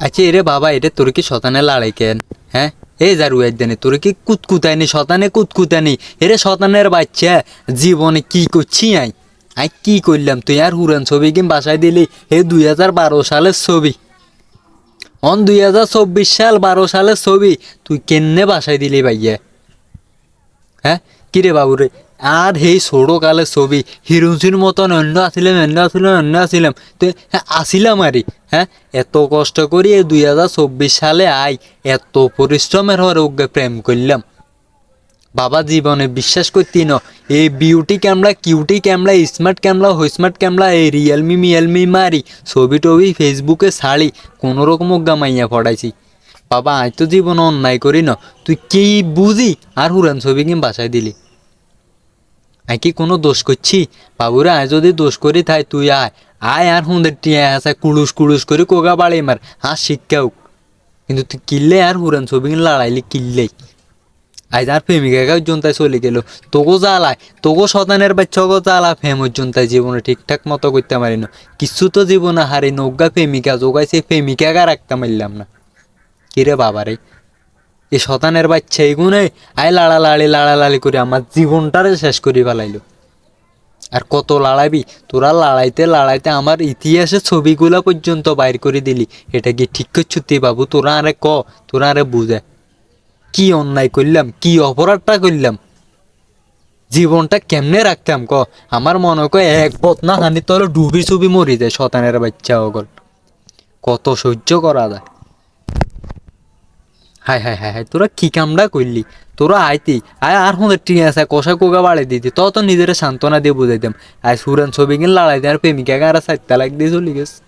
আচ্ছা এরে বাবা এটা তোর কি শতানে লড়াই কেন? হ্যাঁ? এই যা রুয়াই দেনে, তোর কি কুতকুতানি শতানে কুতকুতানি এরে শতানের বাচ্চা, জীবনে কি করছি আই? আই, কি করলাম তুই? আর হুরান ছবি কিন বাসায় দিলি? এই দুই হাজার বারো সালের ছবি। অন দুই হাজার চব্বিশ সাল বারো সালের ছবি। তুই কেনে বাসায় দিলি ভাইয়া? হ্যাঁ? কিরে বাবু রে আর সেই ছোটো কালের ছবি, হিরোজির মতন অন্য আসিলাম অন্য আসিলাম অন্য আসিলাম তো হ্যাঁ আসিলাম হ্যাঁ? এত কষ্ট করি দুই হাজার চব্বিশ সালে আই, এত পরিশ্রমের হরে ওকে প্রেম করলাম। বাবা জীবনে বিশ্বাস করতি ন, এই beauty camera cutie camera smart camera smart camera এই রিয়েলমি মিয়েলমি মারি, ছবি টবি ফেসবুকে ছাড়ি কোনো রকম মাইয়া পড়াইছি বাবা আজ তো জীবন অন্যায় করি ন, তুই কি বুঝি? আর হুরান ছবি কিন বাসায় দিলি? আই কি কোনো দোষ করছি? বাবুরা, আয় যদি দোষ করি তাই তুই আয়। আয় আর হুঁদের টিয়া আছে, কুড়ুস কুড়ুস করে কোগা বাড়ি মার। হাঁ শিক্ষা হোক। কিন্তু তুই কিনলে আর হুরান ছবি লড়াইলি কিনলেই আজ আর প্রেমিকা গাও জনতায় চলে গেল। তোগো জ্বালায়। তোগো শতানের বাচ্চাগো জ্বালা ফেমর জনতায় জীবনে ঠিকঠাক মতো করতে পারি না। কিছু তো জীবনে হারি নৌকা প্রেমিকা যোগাইছে প্রেমিকাকে রাখতে পারলাম না। কিরে বাবারে? এই শতানের বাচ্চা এগুনে আয় লাড়া লাড়ি লাড়া লাড়ি করে আমার জীবনটারে শেষ করে ফেলাইলো। আর কত লড়াইবি তোরা লাড়াইতে লাড়াইতে আমার ইতিহাসের ছবিগুলা পর্যন্ত বাইর করে দিলি। এটা কি ঠিক করছুতি বাবু? তোরা আরে ক? তোরা আরে বুঝে। কি অন্যায় করলাম? কি অপরাধটা করলাম? জীবনটা কেমনে রাখতাম ক? আমার মনে কয় এক বদনা হানি তোর ডুবি চুবি মরি যায় শতানের বাচ্চা ওগল কত সহ্য করা যায়। হাই হাই হাই হাই তোরা কি কামড়া করলি? তোরা আইতি। আয়, আর হলে ঠিক আছে, কষা কোগা বাড়াই দিতি। তত নিজের সান্ত্বনা দিয়ে বুঝাইতাম। আয়, সুরান ছবি কিন লড়াই আর প্রেমিকাকে আর সাইতে লাগ দিয়ে চলে গেছে।